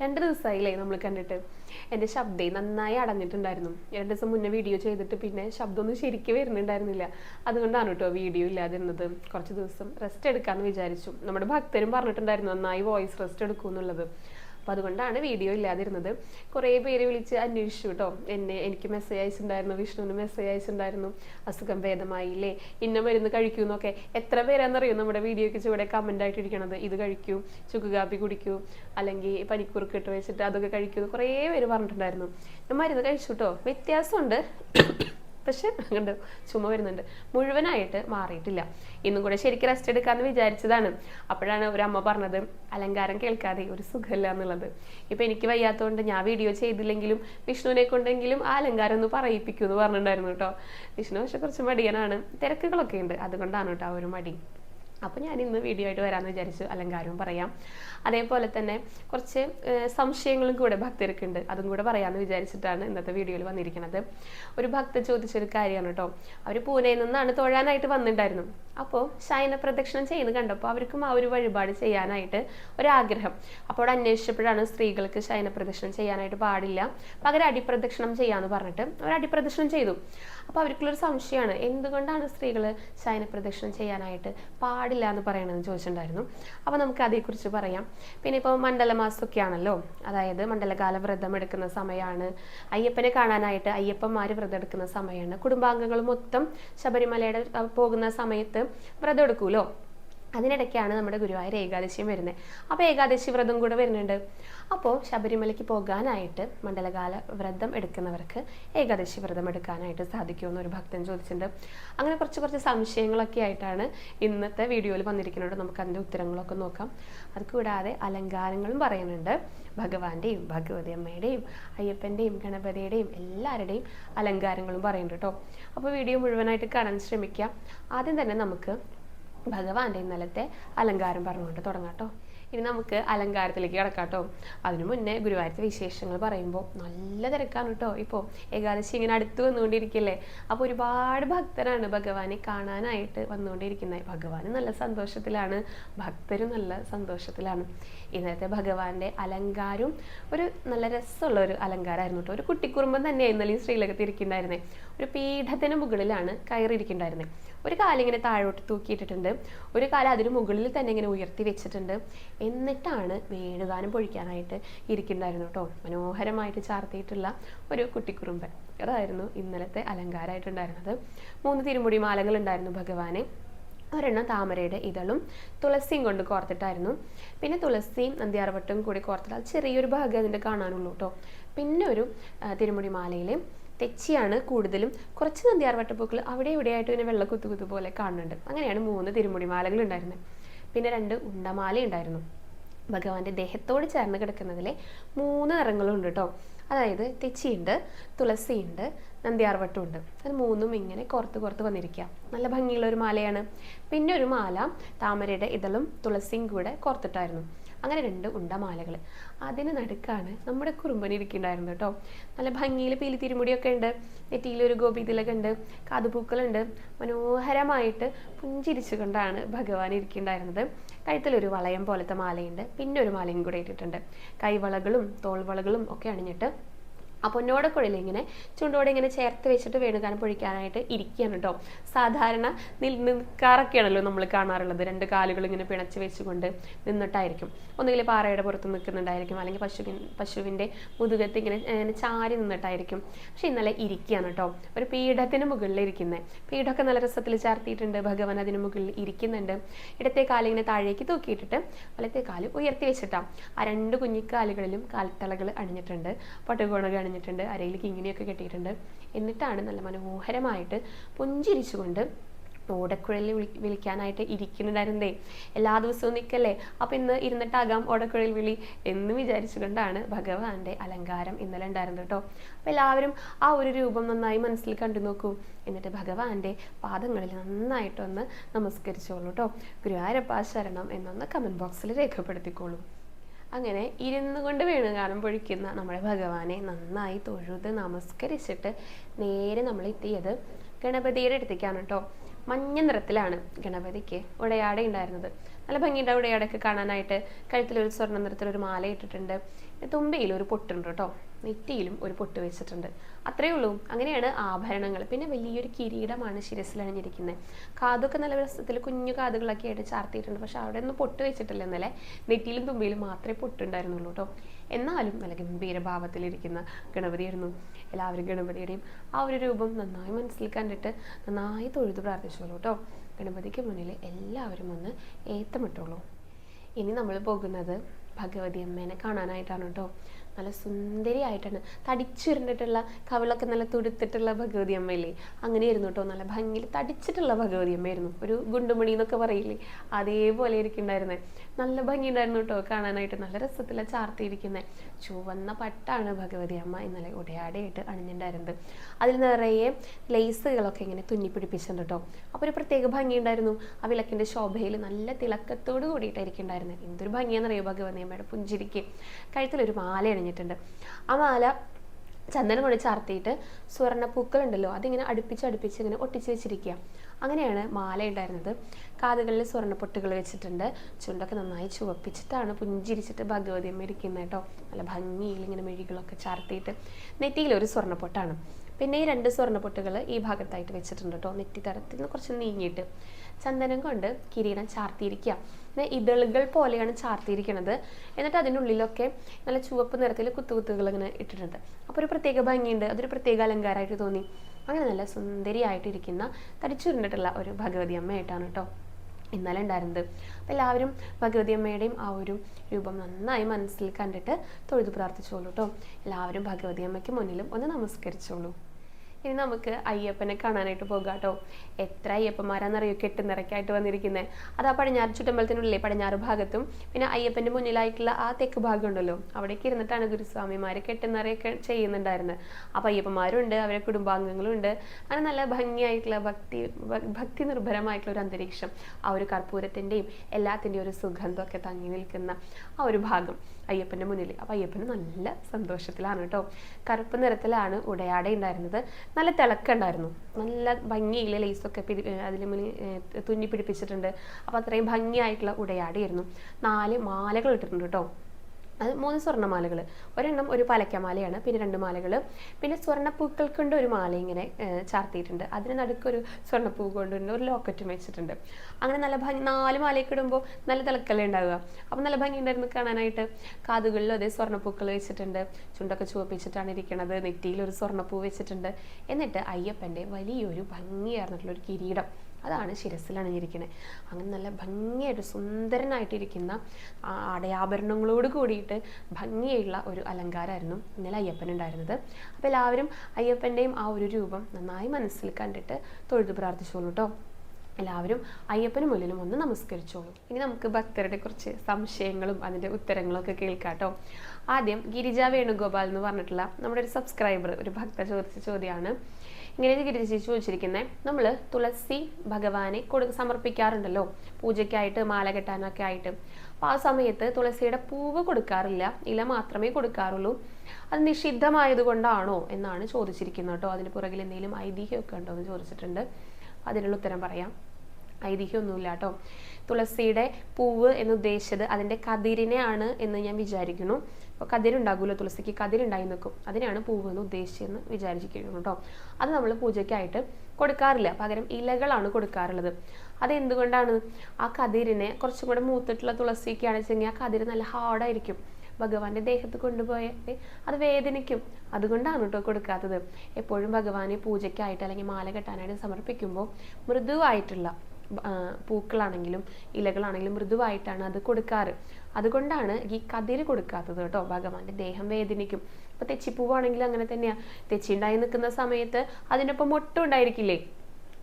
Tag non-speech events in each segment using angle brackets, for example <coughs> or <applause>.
രണ്ട് ദിവസമായില്ലേ നമ്മൾ കണ്ടിട്ട്. എന്റെ ശബ്ദേ നന്നായി അടഞ്ഞിട്ടുണ്ടായിരുന്നു. രണ്ട് ദിവസം മുന്നേ വീഡിയോ ചെയ്തിട്ട് പിന്നെ ശബ്ദമൊന്നും ശരിക്കും വരുന്നുണ്ടായിരുന്നില്ല. അതുകൊണ്ടാണ് കേട്ടോ വീഡിയോ ഇല്ലാതിരുന്നത്. കുറച്ച് ദിവസം റെസ്റ്റ് എടുക്കാമെന്ന് വിചാരിച്ചു. നമ്മുടെ ഭക്തരും പറഞ്ഞിട്ടുണ്ടായിരുന്നു നന്നായി വോയിസ് റെസ്റ്റ് എടുക്കൂ എന്നുള്ളത് അപ്പോൾ അതുകൊണ്ടാണ് വീഡിയോ ഇല്ലാതിരുന്നത്. കുറേ പേര് വിളിച്ച് അന്വേഷിച്ചു കേട്ടോ എന്നെ എനിക്ക് മെസ്സേജ് അയച്ചിട്ടുണ്ടായിരുന്നു. വിഷ്ണുവിന് മെസ്സേജ് അയച്ചിട്ടുണ്ടായിരുന്നു. അസുഖം ഭേദമായില്ലേ? ഇന്ന മരുന്ന് കഴിക്കൂ എന്നൊക്കെ. എത്ര പേരാണെന്നറിയോ നമ്മുടെ വീഡിയോയ്ക്ക് ചുവടെ കമന്റ് ആയിട്ട് ഇരിക്കണത് ഇത് കഴിക്കൂ ചുക്ക് കാപ്പി കുടിക്കൂ അല്ലെങ്കിൽ പനിക്കുറുക്ക് ഇട്ട് വെച്ചിട്ട് അതൊക്കെ കഴിക്കൂ കുറേ പേര് പറഞ്ഞിട്ടുണ്ടായിരുന്നു. ഞാൻ മരുന്ന് കഴിച്ചു കേട്ടോ വ്യത്യാസമുണ്ട്. <coughs> പക്ഷെ അങ്ങോട്ട് ചുമ വരുന്നുണ്ട്. മുഴുവനായിട്ട് മാറിയിട്ടില്ല. ഇന്നും കൂടെ ശരിക്കും റെസ്റ്റ് എടുക്കാമെന്ന് വിചാരിച്ചതാണ്. അപ്പോഴാണ് ഒരു അമ്മ പറഞ്ഞത് അലങ്കാരം കേൾക്കാതെ ഒരു സുഖമില്ല എന്നുള്ളത്. ഇപ്പൊ എനിക്ക് വയ്യാത്തതുകൊണ്ട് ഞാൻ വീഡിയോ ചെയ്തില്ലെങ്കിലും വിഷ്ണുവിനെ കൊണ്ടെങ്കിലും ആ അലങ്കാരം ഒന്ന് പറയിപ്പിക്കൂ എന്ന് പറഞ്ഞിട്ടുണ്ടായിരുന്നു കേട്ടോ. വിഷ്ണു പക്ഷെ കുറച്ച് മടിയനാണ്. തിരക്കുകളൊക്കെ ഉണ്ട്. അതുകൊണ്ടാണ് കേട്ടോ ആ ഒരു മടി. അപ്പോൾ ഞാൻ ഇന്ന് വീഡിയോ ആയിട്ട് വരാമെന്ന് വിചാരിച്ചു. അലങ്കാരവും പറയാം. അതേപോലെ തന്നെ കുറച്ച് സംശയങ്ങളും കൂടെ ഭക്തർക്ക് ഉണ്ട്. അതും കൂടെ പറയാമെന്ന് വിചാരിച്ചിട്ടാണ് ഇന്നത്തെ വീഡിയോയിൽ വന്നിരിക്കുന്നത് ഒരു ഭക്ത ചോദിച്ചൊരു കാര്യമാണ് കേട്ടോ. അവർ പൂനെയിൽ നിന്നാണ് തൊഴാനായിട്ട് വന്നിട്ടുണ്ടായിരുന്നു. അപ്പോൾ ശയന പ്രദക്ഷിണം ചെയ്യുന്നത് കണ്ടപ്പോൾ അവർക്കും ആ ഒരു വഴിപാട് ചെയ്യാനായിട്ട് ഒരാഗ്രഹം. അപ്പോൾ അന്വേഷിച്ചപ്പോഴാണ് സ്ത്രീകൾക്ക് ശയന പ്രദക്ഷിണം ചെയ്യാനായിട്ട് പാടില്ല. പകരം അടിപ്രദക്ഷിണം ചെയ്യാന്ന് പറഞ്ഞിട്ട് അവർ അടിപ്രദക്ഷിണം ചെയ്തു. അപ്പോൾ അവർക്കുള്ളൊരു സംശയമാണ് എന്തുകൊണ്ടാണ് സ്ത്രീകൾ ശയന പ്രദക്ഷിണം ചെയ്യാനായിട്ട് പാടില്ല എന്ന് പറയണമെന്ന് ചോദിച്ചിട്ടുണ്ടായിരുന്നു. അപ്പോൾ നമുക്ക് അതേക്കുറിച്ച് പറയാം. പിന്നെ ഇപ്പോൾ മണ്ഡലമാസമൊക്കെ ആണല്ലോ അതായത് മണ്ഡലകാല വ്രതം എടുക്കുന്ന സമയമാണ് അയ്യപ്പനെ കാണാനായിട്ട് അയ്യപ്പന്മാർ വ്രതം എടുക്കുന്ന സമയമാണ് കുടുംബാംഗങ്ങൾ മൊത്തം ശബരിമലയുടെ പോകുന്ന സമയത്ത് വ്രതം എടുക്കൂലോ? അതിനിടയ്ക്കാണ് നമ്മുടെ ഗുരുവായൂർ ഏകാദശിയും വരുന്നത്. അപ്പോൾ ഏകാദശി വ്രതം കൂടെ വരുന്നുണ്ട്. അപ്പോൾ ശബരിമലയ്ക്ക് പോകാനായിട്ട് മണ്ഡലകാല വ്രതം എടുക്കുന്നവർക്ക് ഏകാദശി വ്രതം എടുക്കാനായിട്ട് സാധിക്കുമെന്ന് ഒരു ഭക്തൻ ചോദിച്ചിട്ടുണ്ട്. അങ്ങനെ കുറച്ച് കുറച്ച് സംശയങ്ങളൊക്കെ ആയിട്ടാണ് ഇന്നത്തെ വീഡിയോയിൽ വന്നിരിക്കുന്നത്. നമുക്ക് അതിന്റെ ഉത്തരങ്ങളൊക്കെ നോക്കാം. അത് കൂടാതെ അലങ്കാരങ്ങളും പറയുന്നുണ്ട്. ഭഗവാന്റെയും ഭഗവതി അമ്മയുടെയും അയ്യപ്പന്റെയും ഗണപതിയുടെയും എല്ലാവരുടെയും അലങ്കാരങ്ങളും പറയുന്നുണ്ട് കേട്ടോ. അപ്പോൾ വീഡിയോ മുഴുവനായിട്ട് കാണാൻ ശ്രമിക്കാം. ആദ്യം തന്നെ നമുക്ക് ഭഗവാന്റെ ഇന്നലത്തെ അലങ്കാരം പറഞ്ഞുകൊണ്ട് തുടങ്ങാം കേട്ടോ ഇനി നമുക്ക് അലങ്കാരത്തിലേക്ക് കിടക്കാം കേട്ടോ അതിനു മുന്നേ ഗുരുവായൂരത്തെ വിശേഷങ്ങൾ പറയുമ്പോൾ നല്ല തിരക്കാണ് കേട്ടോ ഇപ്പോൾ ഏകാദശി ഇങ്ങനെ അടുത്ത് വന്നുകൊണ്ടിരിക്കില്ലേ? അപ്പോൾ ഒരുപാട് ഭക്തരാണ് ഭഗവാനെ കാണാനായിട്ട് വന്നുകൊണ്ടിരിക്കുന്നത്. ഭഗവാൻ നല്ല സന്തോഷത്തിലാണ്. ഭക്തരും നല്ല സന്തോഷത്തിലാണ്. ഇന്നത്തെ ഭഗവാന്റെ അലങ്കാരവും ഒരു നല്ല രസമുള്ള ഒരു അലങ്കാരമായിരുന്നു കേട്ടോ ഒരു കുട്ടിക്കുറുമ്പം തന്നെ ഇന്നലെ ഈ ശ്രീലകത്ത് ഇരിക്കുന്നുണ്ടായിരുന്നേ ഒരു പീഠത്തിന് മുകളിലാണ് കയറിയിരിക്കുന്നുണ്ടായിരുന്നത് ഒരു കാലിങ്ങനെ താഴോട്ട് തൂക്കിയിട്ടിട്ടുണ്ട്. ഒരു കാലം അതിന് മുകളിൽ തന്നെ ഇങ്ങനെ ഉയർത്തി വെച്ചിട്ടുണ്ട്. എന്നിട്ടാണ് വേണുഗാനം പൊഴിക്കാനായിട്ട് ഇരിക്കുന്നുണ്ടായിരുന്നു കേട്ടോ. മനോഹരമായിട്ട് ചാർത്തിയിട്ടുള്ള ഒരു കുട്ടിക്കുറുമ്പൻ. അതായിരുന്നു ഇന്നലത്തെ അലങ്കാരമായിട്ടുണ്ടായിരുന്നത്. മൂന്ന് തിരുമുടി മാലകൾ ഉണ്ടായിരുന്നു ഭഗവാനെ. ഒരെണ്ണം താമരയുടെ ഇതളും തുളസിയും കൊണ്ട് കോർത്തിട്ടായിരുന്നു. പിന്നെ തുളസിയും നന്ദിയാർവട്ടും കൂടി കോർത്തിട്ട് ചെറിയൊരു ഭാഗം അതിന്റെ കാണാനുള്ളൂ കേട്ടോ. പിന്നെ ഒരു തിരുമുടി മാലയിൽ തെച്ചിയാണ് കൂടുതലും. കുറച്ച് നന്ദിയാർ വട്ടപ്പൂക്കൾ അവിടെ ഇവിടെയായിട്ട് കുത്തു കുത്തു പോലെ കാണുന്നുണ്ട്. അങ്ങനെയാണ് മൂന്ന് തിരുമുടിമാലകൾ ഉണ്ടായിരുന്നത് പിന്നെ രണ്ട് ഉണ്ടമാല ഉണ്ടായിരുന്നു. ഭഗവാന്റെ ദേഹത്തോട് ചേർന്ന് കിടക്കുന്നതിലെ മൂന്ന് നിറങ്ങളുണ്ട് കേട്ടോ അതായത് തെച്ചിയുണ്ട് തുളസിയുണ്ട് നന്ദിയാർവട്ടമുണ്ട് അത് മൂന്നും ഇങ്ങനെ കോർത്ത് കോർത്ത് വന്നിരിക്കുക നല്ല ഭംഗിയുള്ള ഒരു മാലയാണ്. പിന്നെ ഒരു മാല താമരയുടെ ഇതളും തുളസിയും കൂടെ കോർത്തിട്ടായിരുന്നു. അങ്ങനെ രണ്ട് ഉണ്ടമാലകൾ അതിന് നടുക്കാണ് നമ്മുടെ കുറുമ്പൻ ഇരിക്കുന്നുണ്ടായിരുന്നു കേട്ടോ. നല്ല ഭംഗിയിൽ പീലി തിരുമുടിയൊക്കെ ഉണ്ട്. നെറ്റിയിലൊരു ഗോപിതിലൊക്കെ ഉണ്ട്. കാതുപൂക്കളുണ്ട്. മനോഹരമായിട്ട് പുഞ്ചിരിച്ചുകൊണ്ടാണ് ഭഗവാൻ ഇരിക്കുന്നുണ്ടായിരുന്നത്. കഴുത്തിലൊരു വളയം പോലത്തെ മാലയുണ്ട്. പിന്നെ ഒരു മാലയും കൂടെ ഇട്ടിട്ടുണ്ട്. കൈവളകളും തോൾവളകളും ഒക്കെ അണിഞ്ഞിട്ട് ആ പൊന്നോടെ കുഴൽ ഇങ്ങനെ ചുണ്ടോടെ ഇങ്ങനെ ചേർത്ത് വെച്ചിട്ട് വേണുഗാനം പൊഴിക്കാനായിട്ട് ഇരിക്കുകയാണ് കേട്ടോ സാധാരണ നിൽ നിൽക്കാറൊക്കെയാണല്ലോ നമ്മൾ കാണാറുള്ളത്. രണ്ട് കാലുകൾ ഇങ്ങനെ പിണച്ച് വെച്ചുകൊണ്ട് നിന്നിട്ടായിരിക്കും. ഒന്നുകിൽ പാറയുടെ പുറത്ത് നിൽക്കുന്നുണ്ടായിരിക്കും. അല്ലെങ്കിൽ പശുവിൻ പശുവിന്റെ മുതുകത്ത് ഇങ്ങനെ ഇങ്ങനെ ചാരി നിന്നിട്ടായിരിക്കും. പക്ഷെ ഇന്നലെ ഇരിക്കുകയാണ് കേട്ടോ ഒരു പീഠത്തിന് മുകളിൽ ഇരിക്കുന്നത് പീഠമൊക്കെ നല്ല രസത്തിൽ ചാർത്തിയിട്ടുണ്ട്. ഭഗവാൻ അതിന് മുകളിൽ ഇരിക്കുന്നുണ്ട്. ഇടത്തെ കാലിങ്ങനെ താഴേക്ക് തൂക്കിയിട്ടിട്ട് വലത്തെ കാൽ ഉയർത്തി വെച്ചിട്ടാണ് ആ രണ്ട് കുഞ്ഞിക്കാലുകളിലും കാൽത്തളകൾ അണിഞ്ഞിട്ടുണ്ട്. പട്ടുകോണകൾ അണിഞ്ഞിട്ടുണ്ട് അരയിലേക്ക് ഇങ്ങനെയൊക്കെ കെട്ടിയിട്ടുണ്ട്. എന്നിട്ടാണ് നല്ല മനോഹരമായിട്ട് പുഞ്ചിരിച്ചുകൊണ്ട് ഓടക്കുഴലിൽ വിളി വിളിക്കാനായിട്ട് ഇരിക്കുന്നുണ്ടായിരുന്നേ എല്ലാ ദിവസവും നിൽക്കല്ലേ? അപ്പം ഇന്ന് ഇരുന്നിട്ടാകാം ഓടക്കുഴൽ വിളി എന്ന് വിചാരിച്ചുകൊണ്ടാണ് ഭഗവാന്റെ അലങ്കാരം ഇന്നലെ ഉണ്ടായിരുന്നത് കേട്ടോ. അപ്പം എല്ലാവരും ആ ഒരു രൂപം നന്നായി മനസ്സിൽ കണ്ടു നോക്കൂ. എന്നിട്ട് ഭഗവാന്റെ പാദങ്ങളിൽ നന്നായിട്ടൊന്ന് നമസ്കരിച്ചോളൂ കേട്ടോ. ഗുരുവായൂരപ്പ ശരണം എന്നൊന്ന് കമന്റ് ബോക്സിൽ രേഖപ്പെടുത്തിക്കോളൂ. അങ്ങനെ ഇരുന്നു കൊണ്ട് വേണുകാലം പൊഴിക്കുന്ന നമ്മുടെ ഭഗവാനെ നന്നായി തൊഴുത് നമസ്കരിച്ചിട്ട് നേരെ നമ്മൾ എത്തിയത് ഗണപതിയുടെ അടുത്തേക്കാണ് കേട്ടോ. മഞ്ഞ നിറത്തിലാണ് ഗണപതിക്ക് ഉടയാട ഉണ്ടായിരുന്നത്. നല്ല ഭംഗിയുടെ ഉടയാടൊക്കെ കാണാനായിട്ട്. കഴുത്തിലൊരു സ്വർണ നിറത്തിലൊരു മാല ഇട്ടിട്ടുണ്ട്. തുമ്പയിൽ ഒരു പൊട്ടുണ്ട് കേട്ടോ. നെറ്റിയിലും ഒരു പൊട്ട് വെച്ചിട്ടുണ്ട്. അത്രയേ ഉള്ളൂ. അങ്ങനെയാണ് ആഭരണങ്ങൾ. പിന്നെ വലിയൊരു കിരീടമാണ് ശിരസിൽ അണിഞ്ഞിരിക്കുന്നത്. കാതൊക്കെ നല്ല രസത്തിൽ കുഞ്ഞു കാതുകളൊക്കെ ആയിട്ട് ചാർത്തിയിട്ടുണ്ട്. പക്ഷെ അവിടെ ഒന്നും പൊട്ട് വെച്ചിട്ടില്ല. ഇന്നലെ നെറ്റിയിലും തുമ്പിയിലും മാത്രമേ പൊട്ടുണ്ടായിരുന്നുള്ളൂ കേട്ടോ. എന്നാലും നല്ല ഗംഭീര ഭാവത്തിലിരിക്കുന്ന ഗണപതിയായിരുന്നു. എല്ലാവരും ഗണപതിയുടെയും ആ ഒരു രൂപം നന്നായി മനസ്സിൽ കണ്ടിട്ട് നന്നായി തൊഴുതു പ്രാർത്ഥിച്ചോളൂ കേട്ടോ. ഗണപതിക്ക് മുന്നിൽ എല്ലാവരും ഒന്ന് ഏത്തമിട്ടുള്ളൂ ഇനി നമ്മൾ പോകുന്നത് ഭഗവതി അമ്മേനെ കാണാനായിട്ടാണ് കേട്ടോ. നല്ല സുന്ദരിയായിട്ടാണ്. തടിച്ചുരുണ്ടിട്ടുള്ള കവിളൊക്കെ നല്ല തുടുത്തിട്ടുള്ള ഭഗവതി അമ്മയില്ലേ? അങ്ങനെയായിരുന്നു കേട്ടോ. നല്ല ഭംഗിയിൽ തടിച്ചിട്ടുള്ള ഭഗവതി അമ്മയായിരുന്നു. ഒരു ഗുണ്ടുമണി എന്നൊക്കെ പറയില്ലേ? അതേപോലെ ഇരിക്കുന്നുണ്ടായിരുന്നേ. നല്ല ഭംഗി ഉണ്ടായിരുന്നു കേട്ടോ കാണാനായിട്ട്. നല്ല രസത്തില ചാർത്തിയിരിക്കുന്നത് ചുവന്ന പട്ടാണ് ഭഗവതി അമ്മ ഇന്നലെ ഉടയാടയായിട്ട് അണിഞ്ഞിട്ടുണ്ടായിരുന്നത് അതിൽ നിറയെ ലേസുകളൊക്കെ ഇങ്ങനെ തുന്നി പിടിപ്പിച്ചിട്ടുണ്ട് കേട്ടോ. അപ്പോൾ ഒരു പ്രത്യേക ഭംഗി ഉണ്ടായിരുന്നു ആ വിളക്കിന്റെ ശോഭയിൽ നല്ല തിളക്കത്തോട് കൂടിയിട്ടായിരിക്കുന്നുണ്ടായിരുന്നത് എന്തൊരു ഭംഗിയാണെന്നറിയോ ഭഗവതി അമ്മയുടെ പുഞ്ചിരിക്ക്? കഴുത്തിലൊരു മാല അണിഞ്ഞിട്ടുണ്ട് ആ മാല ചന്ദനം കൊണ്ട് ചാർത്തിയിട്ട് സ്വർണ പൂക്കളുണ്ടല്ലോ അതിങ്ങനെ അടുപ്പിച്ച് അടുപ്പിച്ച് ഇങ്ങനെ ഒട്ടിച്ച് വെച്ചിരിക്കുക. അങ്ങനെയാണ് മാല ഉണ്ടായിരുന്നത്. കാതുകളിൽ സ്വർണ പൊട്ടുകൾ വെച്ചിട്ടുണ്ട്. ചുണ്ടൊക്കെ നന്നായി ചുവപ്പിച്ചിട്ടാണ് പുഞ്ചിരിച്ചിട്ട് ഭഗവതി അമ്മ ഇരിക്കുന്നത് കേട്ടോ. നല്ല ഭംഗിയിൽ ഇങ്ങനെ മെഴികളൊക്കെ ചാർത്തിയിട്ട് നെറ്റിയിൽ ഒരു സ്വർണപ്പൊട്ടാണ്. പിന്നെ ഈ രണ്ട് സ്വർണ പൊട്ടുകൾ ഈ ഭാഗത്തായിട്ട് വെച്ചിട്ടുണ്ട് കേട്ടോ. നെറ്റി തരത്തിൽ നിന്ന് കുറച്ച് നീങ്ങിയിട്ട് ചന്ദനം കൊണ്ട് കിരീടം ചാർത്തിയിരിക്കുക. ഇതളുകൾ പോലെയാണ് ചാർത്തിയിരിക്കുന്നത്. എന്നിട്ട് അതിന്റെ അതിനുള്ളിലൊക്കെ നല്ല ചുവപ്പ് നിറത്തിൽ കുത്തുകുത്തുകൾ ഇങ്ങനെ ഇട്ടിട്ടുണ്ട്. അപ്പോൾ ഒരു പ്രത്യേക ഭംഗിയുണ്ട്. അതൊരു പ്രത്യേക അലങ്കാരമായിട്ട് തോന്നി. അങ്ങനെ നല്ല സുന്ദരിയായിട്ടിരിക്കുന്ന തടിച്ചുരുണ്ടിട്ടുള്ള ഒരു ഭഗവതി അമ്മയായിട്ടാണ് കേട്ടോ ഇന്നലെ ഉണ്ടായിരുന്നത്. അപ്പം എല്ലാവരും ഭഗവതി അമ്മയുടെയും ആ ഒരു രൂപം നന്നായി മനസ്സിൽ കണ്ടിട്ട് തൊഴുതു പ്രാർത്ഥിച്ചോളൂ കേട്ടോ എല്ലാവരും ഭഗവതി അമ്മയ്ക്ക് മുന്നിലും ഒന്ന് നമസ്കരിച്ചോളൂ. ഇനി നമുക്ക് അയ്യപ്പനെ കാണാനായിട്ട് പോകാം കേട്ടോ. എത്ര അയ്യപ്പന്മാരാണെന്നറിയോ കെട്ടുനിറക്കായിട്ട് വന്നിരിക്കുന്നത് അത് ആ പടിഞ്ഞാറ് ചുറ്റമ്പലത്തിനുള്ളിലെ പടിഞ്ഞാറ് ഭാഗത്തും പിന്നെ അയ്യപ്പന്റെ മുന്നിലായിട്ടുള്ള ആ തെക്ക് ഭാഗം ഉണ്ടല്ലോ. അവിടേക്ക് ഇരുന്നിട്ടാണ് ഗുരുസ്വാമിമാർ കെട്ടുനിറയൊക്കെ ചെയ്യുന്നുണ്ടായിരുന്നത് അപ്പോൾ അയ്യപ്പന്മാരുണ്ട് അവരെ കുടുംബാംഗങ്ങളുണ്ട്. അങ്ങനെ നല്ല ഭംഗിയായിട്ടുള്ള ഭക്തി ഭക്തി നിർഭരമായിട്ടുള്ള ഒരു അന്തരീക്ഷം. ആ ഒരു കർപ്പൂരത്തിന്റെയും എല്ലാത്തിന്റെയും ഒരു സുഗന്ധമൊക്കെ തങ്ങി നിൽക്കുന്ന ആ ഒരു ഭാഗം. അയ്യപ്പന്റെ മുന്നിൽ അപ്പോൾ അയ്യപ്പന് നല്ല സന്തോഷത്തിലാണ് കേട്ടോ. കറുപ്പ് നിറത്തിലാണ് ഉടയാട ഉണ്ടായിരുന്നത്. നല്ല തിളക്കുണ്ടായിരുന്നു നല്ല ഭംഗിയിലെ ലേസൊക്കെ പിടി അതിൽ തുന്നി പിടിപ്പിച്ചിട്ടുണ്ട്. അപ്പോൾ അത്രയും ഭംഗിയായിട്ടുള്ള ഉടയാടയായിരുന്നു. നാല് മാലകൾ ഇട്ടിട്ടുണ്ട് കേട്ടോ. അത് മൂന്ന് സ്വർണമാലകൾ ഒരെണ്ണം ഒരു പലക്കമാലയാണ് പിന്നെ രണ്ട് മാലകൾ പിന്നെ സ്വർണപ്പൂക്കൾ കൊണ്ട് ഒരു മാല ഇങ്ങനെ ചാർത്തിയിട്ടുണ്ട്. അതിന് നടുക്കൊരു സ്വർണപ്പൂ കൊണ്ടുണ്ട് ഒരു ലോക്കറ്റും വെച്ചിട്ടുണ്ട്. അങ്ങനെ നല്ല ഭംഗി നാല് മാലയൊക്കെ ഇടുമ്പോൾ നല്ല തിളക്കല്ലേ ഉണ്ടാവുക. അപ്പം നല്ല ഭംഗി ഉണ്ടായിരുന്നു കാണാനായിട്ട്. കാതുകളിലും അതേ സ്വർണപ്പൂക്കൾ വെച്ചിട്ടുണ്ട്. ചുണ്ടൊക്കെ ചുവപ്പിച്ചിട്ടാണ് ഇരിക്കുന്നത് നെറ്റിയിൽ ഒരു സ്വർണപ്പൂ വെച്ചിട്ടുണ്ട്. എന്നിട്ട് അയ്യപ്പന്റെ വലിയൊരു ഭംഗിയായിരുന്നിട്ടുള്ള ഒരു കിരീടം. അതാണ് ശിരസിൽ അണിഞ്ഞിരിക്കുന്നത് അങ്ങനെ നല്ല ഭംഗിയായിട്ട് സുന്ദരനായിട്ടിരിക്കുന്ന അടയാഭരണങ്ങളോട് കൂടിയിട്ട് ഭംഗിയുള്ള ഒരു അലങ്കാരമായിരുന്നു ഇന്നലെ അയ്യപ്പൻ ഉണ്ടായിരുന്നത്. അപ്പോൾ എല്ലാവരും അയ്യപ്പന്റെയും ആ ഒരു രൂപം നന്നായി മനസ്സിൽ കണ്ടിട്ട് തൊഴുതു പ്രാർത്ഥിച്ചോളൂ കേട്ടോ എല്ലാവരും അയ്യപ്പന് മുന്നിലും ഒന്ന് നമസ്കരിച്ചോളൂ. ഇനി നമുക്ക് ഭക്തരുടെ കുറച്ച് സംശയങ്ങളും അതിന്റെ ഉത്തരങ്ങളും ഒക്കെ കേൾക്കാം കേട്ടോ ആദ്യം ഗിരിജ വേണുഗോപാൽ എന്ന് പറഞ്ഞിട്ടുള്ള നമ്മുടെ ഒരു സബ്സ്ക്രൈബർ ഒരു ഭക്ത ചോദിച്ച ചോദ്യമാണ് ഇങ്ങനെ ചിരിച്ചു വെച്ചിരിക്കുന്നത് നമ്മൾ തുളസി ഭഗവാനെ കൊടു സമർപ്പിക്കാറുണ്ടല്ലോ. പൂജയ്ക്കായിട്ട് മാല കെട്ടാനൊക്കെ ആയിട്ട്. അപ്പോൾ ആ സമയത്ത് തുളസിയുടെ പൂവ് കൊടുക്കാറില്ല. ഇല മാത്രമേ കൊടുക്കാറുള്ളൂ. അത് നിഷിദ്ധമായത് കൊണ്ടാണോ എന്നാണ് ചോദിച്ചിരിക്കുന്നത് കേട്ടോ. അതിന് പുറകിൽ എന്തെങ്കിലും ഐതിഹ്യമൊക്കെ ഉണ്ടോ എന്ന് ചോദിച്ചിട്ടുണ്ട്. അതിനുള്ള ഉത്തരം പറയാം. ഐതിഹ്യമൊന്നുമില്ല കേട്ടോ. തുളസിയുടെ പൂവ് എന്ന് ഉദ്ദേശിച്ചത് അതിന്റെ കതിരിനെയാണ് എന്ന് ഞാൻ വിചാരിക്കുന്നു. അപ്പോൾ കതിരുണ്ടാകുമല്ലോ തുളസിക്ക് കതിരുണ്ടായി നിൽക്കും. അതിനാണ് പൂവ് എന്ന് ഉദ്ദേശിച്ചതെന്ന് വിചാരിച്ചിരിക്കുന്നു കേട്ടോ. അത് നമ്മൾ പൂജയ്ക്കായിട്ട് കൊടുക്കാറില്ല. പകരം ഇലകളാണ് കൊടുക്കാറുള്ളത്. അതെന്തുകൊണ്ടാണ്? ആ കതിരിനെ കുറച്ചും കൂടെ മൂത്തിട്ടുള്ള തുളസിക്കാണെന്ന് വെച്ചെങ്കിൽ ആ കതിര് നല്ല ഹാർഡായിരിക്കും. ഭഗവാന്റെ ദേഹത്ത് കൊണ്ടുപോയിട്ട് അത് വേദനിക്കും. അതുകൊണ്ടാണ് കേട്ടോ കൊടുക്കാത്തത്. എപ്പോഴും ഭഗവാനെ പൂജയ്ക്കായിട്ട് അല്ലെങ്കിൽ മാല കെട്ടാനായിട്ട് സമർപ്പിക്കുമ്പോൾ മൃദുവായിട്ടുള്ള പൂക്കളാണെങ്കിലും ഇലകളാണെങ്കിലും മൃദുവായിട്ടാണ് അത് കൊടുക്കാറ്. അതുകൊണ്ടാണ് ഈ കതിര് കൊടുക്കാത്തത് കേട്ടോ. ഭഗവാന്റെ ദേഹം വേദനിക്കും. ഇപ്പൊ തെച്ചിപ്പൂവാണെങ്കിൽ അങ്ങനെ തന്നെയാ. തെച്ചി ഉണ്ടായി നിൽക്കുന്ന സമയത്ത് അതിനൊപ്പം മൊട്ടുണ്ടായിരിക്കില്ലേ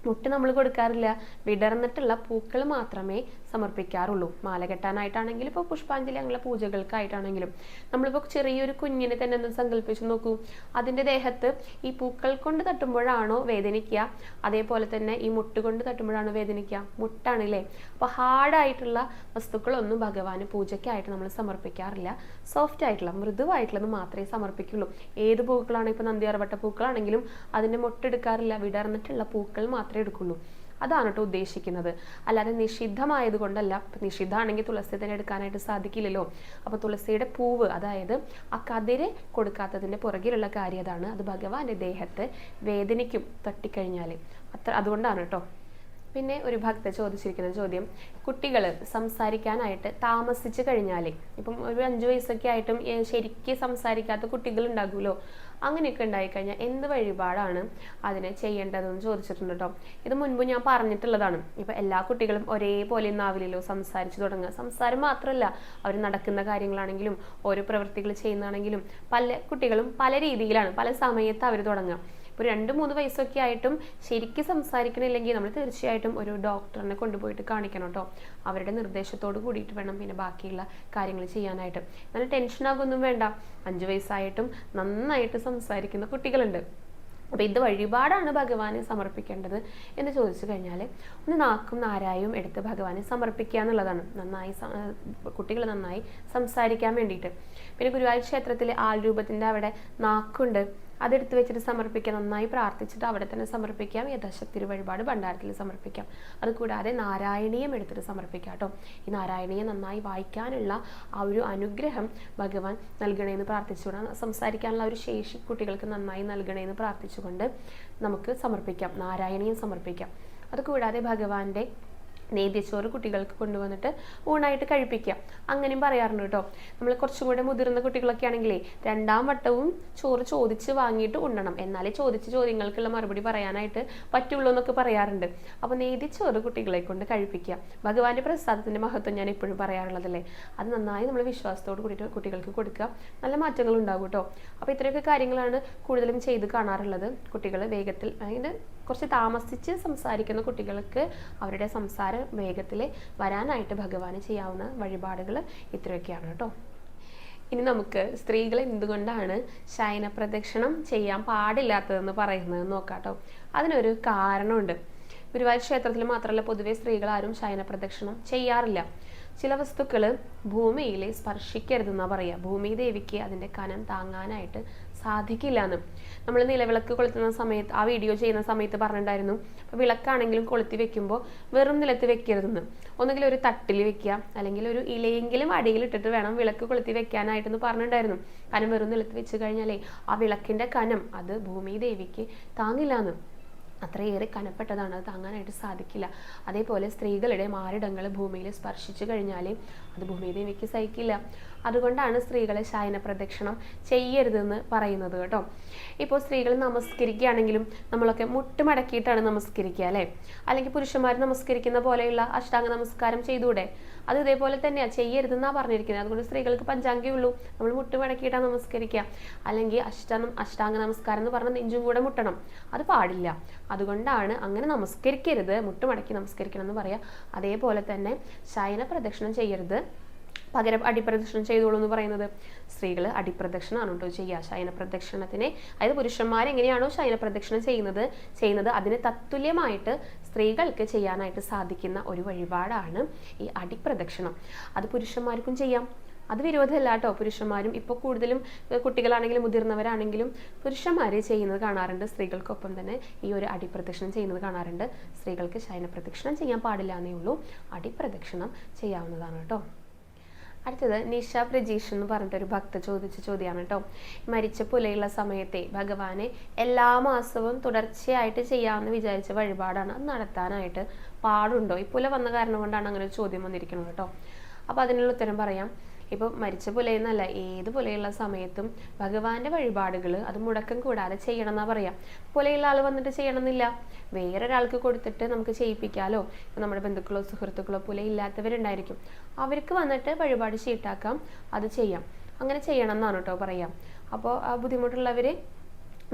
മുട്ട് നമ്മൾ കൊടുക്കാറില്ല. വിടർന്നിട്ടുള്ള പൂക്കൾ മാത്രമേ സമർപ്പിക്കാറുള്ളൂ. മാല കെട്ടാനായിട്ടാണെങ്കിലും ഇപ്പോൾ പുഷ്പാഞ്ജലി അങ്ങനെയുള്ള പൂജകൾക്കായിട്ടാണെങ്കിലും. നമ്മളിപ്പോൾ ചെറിയൊരു കുഞ്ഞിനെ തന്നെ ഒന്ന് സങ്കല്പിച്ച് നോക്കൂ. അതിന്റെ ദേഹത്ത് ഈ പൂക്കൾ കൊണ്ട് തട്ടുമ്പോഴാണോ വേദനിക്കുക? അതേപോലെ തന്നെ ഈ മുട്ട് കൊണ്ട് തട്ടുമ്പോഴാണോ വേദനിക്കുക? മുട്ടാണല്ലേ? അപ്പോൾ ഹാർഡായിട്ടുള്ള വസ്തുക്കളൊന്നും ഭഗവാന് പൂജയ്ക്കായിട്ട് നമ്മൾ സമർപ്പിക്കാറില്ല. സോഫ്റ്റ് ആയിട്ടുള്ള മൃദുവായിട്ടുള്ളത് മാത്രമേ സമർപ്പിക്കുള്ളൂ. ഏത് പൂക്കളാണ് ഇപ്പോൾ നന്ദി അറവട്ട പൂക്കളാണെങ്കിലും അതിന്റെ മുട്ടെടുക്കാറില്ല. വിടർന്നിട്ടുള്ള പൂക്കൾ മാത്രമേ എടുക്കുള്ളൂ. അതാണ് കേട്ടോ ഉദ്ദേശിക്കുന്നത്. അല്ലാതെ നിഷിദ്ധമായത് കൊണ്ടല്ല നിഷിദ്ധമാണെങ്കിൽ തുളസി തന്നെ എടുക്കാനായിട്ട് സാധിക്കില്ലല്ലോ. അപ്പോൾ തുളസിയുടെ പൂവ് അതായത് ആ കതിര് കൊടുക്കാത്തതിന്റെ പുറകിലുള്ള കാര്യം അതാണ്. അത് ഭഗവാന്റെ ദേഹത്ത് വേദനിക്കും തട്ടിക്കഴിഞ്ഞാൽ അത്ര അതുകൊണ്ടാണ് കേട്ടോ. പിന്നെ ഒരു ഭക്ത ചോദിച്ചിരിക്കുന്ന ചോദ്യം. കുട്ടികൾ സംസാരിക്കാനായിട്ട് താമസിച്ച് കഴിഞ്ഞാൽ ഇപ്പം ഒരു അഞ്ചു വയസ്സൊക്കെ ആയിട്ടും ശരിക്ക് സംസാരിക്കാത്ത കുട്ടികൾ ഉണ്ടാകുമല്ലോ അങ്ങനെയൊക്കെ ഉണ്ടായിക്കഴിഞ്ഞാൽ എന്ത് വഴിപാടാണ് അതിനെ ചെയ്യേണ്ടതെന്ന് ചോദിച്ചിട്ടുണ്ട് കേട്ടോ ഇത് മുൻപ് ഞാൻ പറഞ്ഞിട്ടുള്ളതാണ്. ഇപ്പം എല്ലാ കുട്ടികളും ഒരേപോലെ ഒന്നാവില്ലല്ലോ സംസാരിച്ചു തുടങ്ങുക. സംസാരം മാത്രമല്ല അവർ നടക്കുന്ന കാര്യങ്ങളാണെങ്കിലും ഓരോ പ്രവൃത്തികൾ ചെയ്യുന്നതാണെങ്കിലും പല കുട്ടികളും പല രീതിയിലാണ് പല സമയത്ത് അവർ തുടങ്ങുക. ഇപ്പോൾ രണ്ട് മൂന്ന് വയസ്സൊക്കെ ആയിട്ടും ശരിക്കും സംസാരിക്കണില്ലെങ്കിൽ നമ്മൾ തീർച്ചയായിട്ടും ഒരു ഡോക്ടറിനെ കൊണ്ടുപോയിട്ട് കാണിക്കണം കേട്ടോ. അവരുടെ നിർദ്ദേശത്തോട് കൂടിയിട്ട് വേണം പിന്നെ ബാക്കിയുള്ള കാര്യങ്ങൾ ചെയ്യാനായിട്ട്. നല്ല ടെൻഷനാകൊന്നും വേണ്ട. അഞ്ച് വയസ്സായിട്ടും നന്നായിട്ട് സംസാരിക്കുന്ന കുട്ടികളുണ്ട്. അപ്പോൾ ഇത് വഴിപാടാണ് ഭഗവാനെ സമർപ്പിക്കേണ്ടത് എന്ന് ചോദിച്ചു കഴിഞ്ഞാൽ ഒന്ന് നാക്കും നാരായും എടുത്ത് ഭഗവാനെ സമർപ്പിക്കുക എന്നുള്ളതാണ്. നന്നായി കുട്ടികൾ നന്നായി സംസാരിക്കാൻ വേണ്ടിയിട്ട്. പിന്നെ ഗുരുവായൂർ ക്ഷേത്രത്തിലെ ആൾരൂപത്തിന്റെ അവിടെ നാക്കുണ്ട്. അതെടുത്ത് വെച്ചിട്ട് സമർപ്പിക്കാം നന്നായി പ്രാർത്ഥിച്ചിട്ട് അവിടെ തന്നെ സമർപ്പിക്കാം. യഥാശക്തി വഴിപാട് ഭണ്ഡാരത്തിൽ സമർപ്പിക്കാം. അതുകൂടാതെ നാരായണീയം എടുത്തിട്ട് സമർപ്പിക്കാം കേട്ടോ. ഈ നാരായണീയം നന്നായി വായിക്കാനുള്ള ആ ഒരു അനുഗ്രഹം ഭഗവാൻ നൽകണേന്ന് പ്രാർത്ഥിച്ചുകൊണ്ട് സംസാരിക്കാനുള്ള ഒരു ശേഷി കുട്ടികൾക്ക് നന്നായി നൽകണേന്ന് പ്രാർത്ഥിച്ചുകൊണ്ട് നമുക്ക് സമർപ്പിക്കാം. നാരായണീയം സമർപ്പിക്കാം. അതുകൂടാതെ ഭഗവാന്റെ നേദ്യച്ചോറ് കുട്ടികൾക്ക് കൊണ്ടുവന്നിട്ട് ഊണായിട്ട് കഴിപ്പിക്കാം. അങ്ങനെയും പറയാറുണ്ട് കേട്ടോ. നമ്മൾ കുറച്ചും കൂടെ മുതിർന്ന കുട്ടികളൊക്കെ ആണെങ്കിലേ രണ്ടാം വട്ടവും ചോറ് ചോദിച്ച് വാങ്ങിയിട്ട് ഉണ്ണണം. എന്നാലേ ചോദിച്ച ചോദ്യങ്ങൾക്കുള്ള മറുപടി പറയാനായിട്ട് പറ്റുള്ളൂ എന്നൊക്കെ പറയാറുണ്ട്. അപ്പോൾ നേദ്യച്ചോറ് കുട്ടികളെ കൊണ്ട് കഴിപ്പിക്കുക. ഭഗവാന്റെ പ്രസാദത്തിന്റെ മഹത്വം ഞാൻ എപ്പോഴും പറയാറുള്ളതല്ലേ? അത് നന്നായി നമ്മൾ വിശ്വാസത്തോട് കൂടിയിട്ട് കുട്ടികൾക്ക് കൊടുക്കുക. നല്ല മാറ്റങ്ങൾ ഉണ്ടാകും കേട്ടോ. അപ്പോൾ ഇത്രയൊക്കെ കാര്യങ്ങളാണ് കൂടുതലും ചെയ്ത് കാണാറുള്ളത് കുട്ടികൾ വേഗത്തിൽ അതായത് കുറച്ച് താമസിച്ച് സംസാരിക്കുന്ന കുട്ടികൾക്ക് അവരുടെ സംസാരം വേഗത്തിൽ വരാനായിട്ട് ഭഗവാന് ചെയ്യാവുന്ന വഴിപാടുകൾ ഇത്രയൊക്കെയാണ് കേട്ടോ. ഇനി നമുക്ക് സ്ത്രീകൾ എന്തുകൊണ്ടാണ് ശയന പ്രദക്ഷിണം ചെയ്യാൻ പാടില്ലാത്തതെന്ന് പറയുന്നത് നോക്കാം കേട്ടോ. അതിനൊരു കാരണമുണ്ട്. ഗുരുവായൂർ ക്ഷേത്രത്തിൽ മാത്രമല്ല പൊതുവേ സ്ത്രീകൾ ആരും ശയന പ്രദക്ഷിണം ചെയ്യാറില്ല. ചില വസ്തുക്കൾ ഭൂമിയിൽ സ്പർശിക്കരുതെന്നാണ് പറയുക ഭൂമി ദേവിക്ക് അതിന്റെ കനം താങ്ങാനായിട്ട് സാധിക്കില്ല എന്ന് നമ്മൾ നിലവിളക്ക് കൊളുത്തുന്ന സമയത്ത് ആ വീഡിയോ ചെയ്യുന്ന സമയത്ത് പറഞ്ഞിട്ടുണ്ടായിരുന്നു. അപ്പോൾ വിളക്കാണെങ്കിലും കൊളുത്തി വെക്കുമ്പോൾ വെറും നിലത്ത് വെക്കരുതെന്ന്. ഒന്നുകിൽ ഒരു തട്ടിൽ വെക്കുക അല്ലെങ്കിൽ ഒരു ഇലയെങ്കിലും അടിയിൽ ഇട്ടിട്ട് വേണം വിളക്ക് കൊളുത്തി വെക്കാനായിട്ടെന്ന് പറഞ്ഞിട്ടുണ്ടായിരുന്നു. കാരണം വെറും നിലത്ത് വെച്ച് കഴിഞ്ഞാലേ ആ വിളക്കിന്റെ കനം അത് ഭൂമി ദേവിക്ക് താങ്ങില്ല എന്ന് അത്രയേറെ കനപ്പെട്ടതാണ് അത് താങ്ങാനായിട്ട് സാധിക്കില്ല. അതേപോലെ സ്ത്രീകളുടെ മാറിടങ്ങൾ ഭൂമിയിൽ സ്പർശിച്ചു കഴിഞ്ഞാൽ അത് ഭൂമിദേവിക്ക് സഹിക്കില്ല. അതുകൊണ്ടാണ് സ്ത്രീകളെ ശയന പ്രദക്ഷിണം ചെയ്യരുതെന്ന് പറയുന്നത് കേട്ടോ. ഇപ്പോൾ സ്ത്രീകൾ നമസ്കരിക്കുകയാണെങ്കിലും നമ്മളൊക്കെ മുട്ടുമടക്കിയിട്ടാണ് നമസ്കരിക്കുക അല്ലേ? അല്ലെങ്കിൽ പുരുഷന്മാർ നമസ്കരിക്കുന്ന പോലെയുള്ള അഷ്ടാംഗ നമസ്കാരം ചെയ്തുകൂടെ? അത് ഇതേപോലെ തന്നെയാണ് ചെയ്യരുതെന്നാണ് പറഞ്ഞിരിക്കുന്നത്. അതുകൊണ്ട് സ്ത്രീകൾക്ക് പഞ്ചാംഗേ ഉള്ളൂ. നമ്മൾ മുട്ടുമടക്കിയിട്ടാണ് നമസ്കരിക്കുക. അല്ലെങ്കിൽ അഷ്ടം അഷ്ടാംഗ നമസ്കാരം എന്ന് പറഞ്ഞാൽ നെഞ്ചും കൂടെ മുട്ടണം. അത് പാടില്ല. അതുകൊണ്ടാണ് അങ്ങനെ നമസ്കരിക്കരുത്. മുട്ടുമടക്കി നമസ്കരിക്കണം എന്ന് പറയാം. അതേപോലെ തന്നെ ശയന പ്രദക്ഷിണം ചെയ്യരുത്. പകരം അടിപ്രദക്ഷിണം ചെയ്തോളൂ എന്ന് പറയുന്നത്. സ്ത്രീകൾ അടിപ്രദക്ഷിണമാണ് കേട്ടോ ചെയ്യുക. ശയന പ്രദക്ഷിണത്തിനെ അതായത് പുരുഷന്മാർ എങ്ങനെയാണോ ശയന പ്രദക്ഷിണം ചെയ്യുന്നത് ചെയ്യുന്നത് അതിന് തത്തുല്യമായിട്ട് സ്ത്രീകൾക്ക് ചെയ്യാനായിട്ട് സാധിക്കുന്ന ഒരു വഴിപാടാണ് ഈ അടിപ്രദക്ഷിണം. അത് പുരുഷന്മാർക്കും ചെയ്യാം. അത് വിരോധമല്ല കേട്ടോ. പുരുഷന്മാരും ഇപ്പോൾ കൂടുതലും കുട്ടികളാണെങ്കിലും മുതിർന്നവരാണെങ്കിലും പുരുഷന്മാർ ചെയ്യുന്നത് കാണാറുണ്ട്. സ്ത്രീകൾക്കൊപ്പം തന്നെ ഈ ഒരു അടിപ്രദക്ഷിണം ചെയ്യുന്നത് കാണാറുണ്ട്. സ്ത്രീകൾക്ക് ശയനപ്രദക്ഷിണം ചെയ്യാൻ പാടില്ല എന്നേ ഉള്ളൂ. അടിപ്രദക്ഷിണം ചെയ്യാവുന്നതാണ് കേട്ടോ. അടുത്തത് നിഷ പ്രജീഷ് എന്ന് പറഞ്ഞിട്ടൊരു ഭക്ത ചോദിച്ച ചോദ്യമാണ് കേട്ടോ. മരിച്ച പുലയുള്ള സമയത്തെ ഭഗവാനെ എല്ലാ മാസവും തുടർച്ചയായിട്ട് ചെയ്യാമെന്ന് വിചാരിച്ച വഴിപാടാണ് അത് നടത്താനായിട്ട് പാടുണ്ടോ? ഈ പുല വന്ന കാരണം കൊണ്ടാണ് അങ്ങനെ ഒരു ചോദ്യം വന്നിരിക്കുന്നത് കേട്ടോ. അപ്പോൾ അതിനുള്ള ഉത്തരം പറയാം. ഇപ്പോൾ മരിച്ച പുലയെന്നല്ല ഏത് പുലയുള്ള സമയത്തും ഭഗവാന്റെ വഴിപാടുകൾ അത് മുടക്കം കൂടാതെ ചെയ്യണം എന്നാ പറയാം. പുലയുള്ള ആൾ വന്നിട്ട് ചെയ്യണമെന്നില്ല. വേറൊരാൾക്ക് കൊടുത്തിട്ട് നമുക്ക് ചെയ്യിപ്പിക്കാലോ? ഇപ്പം നമ്മുടെ ബന്ധുക്കളോ സുഹൃത്തുക്കളോ പുലയില്ലാത്തവരുണ്ടായിരിക്കും. അവർക്ക് വന്നിട്ട് വഴിപാട് ചീട്ടാക്കാം അത് ചെയ്യാം. അങ്ങനെ ചെയ്യണം എന്നാണ് കേട്ടോ പറയാം. അപ്പോൾ ആ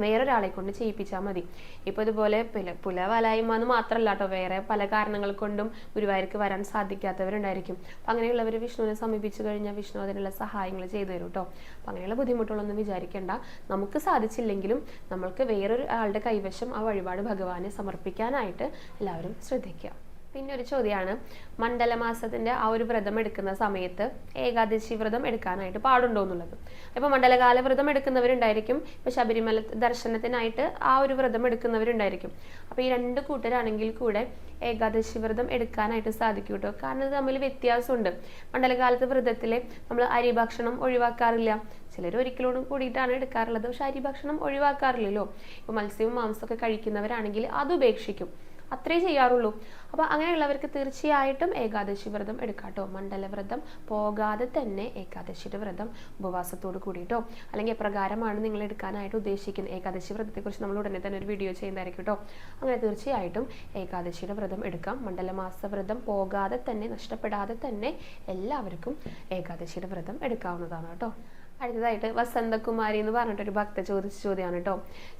വേറൊരാളെ കൊണ്ട് ചെയ്യിപ്പിച്ചാൽ മതി. ഇപ്പോൾ ഇതുപോലെ പുല പുല വലായ്മ എന്ന് മാത്രമല്ല കേട്ടോ വേറെ പല കാരണങ്ങൾ കൊണ്ടും ഗുരുവായൂർക്ക് വരാൻ സാധിക്കാത്തവരുണ്ടായിരിക്കും. അപ്പം അങ്ങനെയുള്ളവർ വിഷ്ണുവിനെ സമീപിച്ചു കഴിഞ്ഞാൽ വിഷ്ണു അതിനുള്ള സഹായങ്ങൾ ചെയ്തു തരും കേട്ടോ അപ്പം അങ്ങനെയുള്ള ബുദ്ധിമുട്ടുകളൊന്നും വിചാരിക്കേണ്ട. നമുക്ക് സാധിച്ചില്ലെങ്കിലും നമ്മൾക്ക് വേറൊരു ആളുടെ കൈവശം ആ വഴിപാട് ഭഗവാനെ സമർപ്പിക്കാനായിട്ട് എല്ലാവരും ശ്രദ്ധിക്കുക. പിന്നെ ഒരു ചോദ്യമാണ് മണ്ഡലമാസത്തിന്റെ ആ ഒരു വ്രതം എടുക്കുന്ന സമയത്ത് ഏകാദശി വ്രതം എടുക്കാനായിട്ട് പാടുണ്ടോ എന്നുള്ളത്. ഇപ്പൊ മണ്ഡലകാല വ്രതം എടുക്കുന്നവരുണ്ടായിരിക്കും. ഇപ്പൊ ശബരിമല ദർശനത്തിനായിട്ട് ആ ഒരു വ്രതം എടുക്കുന്നവരുണ്ടായിരിക്കും. അപ്പൊ ഈ രണ്ട് കൂട്ടരാണെങ്കിൽ കൂടെ ഏകാദശി വ്രതം എടുക്കാനായിട്ട് സാധിക്കും കേട്ടോ കാരണം ഇത് തമ്മിൽ വ്യത്യാസമുണ്ട്. മണ്ഡലകാലത്ത് വ്രതത്തിൽ നമ്മൾ അരി ഭക്ഷണം ഒഴിവാക്കാറില്ല. ചിലർ ഒരിക്കലോടും കൂടിയിട്ടാണ് എടുക്കാറുള്ളത്. പക്ഷെ അരി ഭക്ഷണം ഒഴിവാക്കാറില്ലല്ലോ. ഇപ്പൊ മത്സ്യവും മാംസമൊക്കെ കഴിക്കുന്നവരാണെങ്കിൽ അത് ഉപേക്ഷിക്കും. അത്രേ ചെയ്യാറുള്ളൂ. അപ്പോൾ അങ്ങനെയുള്ളവർക്ക് തീർച്ചയായിട്ടും ഏകാദശി വ്രതം എടുക്കാട്ടോ. മണ്ഡലവ്രതം പോകാതെ തന്നെ ഏകാദശിയുടെ വ്രതം ഉപവാസത്തോട് കൂടിയിട്ടോ അല്ലെങ്കിൽ എപ്രകാരമാണ് നിങ്ങൾ എടുക്കാനായിട്ട് ഉദ്ദേശിക്കുന്നത്? ഏകാദശി വ്രതത്തെക്കുറിച്ച് നമ്മൾ ഉടനെ തന്നെ ഒരു വീഡിയോ ചെയ്യുന്നതായിരിക്കും കേട്ടോ അങ്ങനെ തീർച്ചയായിട്ടും ഏകാദശിയുടെ വ്രതം എടുക്കാം. മണ്ഡലമാസ വ്രതം പോകാതെ തന്നെ നഷ്ടപ്പെടാതെ തന്നെ എല്ലാവർക്കും ഏകാദശിയുടെ വ്രതം എടുക്കാവുന്നതാണ് കേട്ടോ അടുത്തതായിട്ട് വസന്തകുമാരി എന്ന് പറഞ്ഞിട്ടൊരു ഭക്ത ചോദിച്ച ചോദ്യമാണ് കേട്ടോ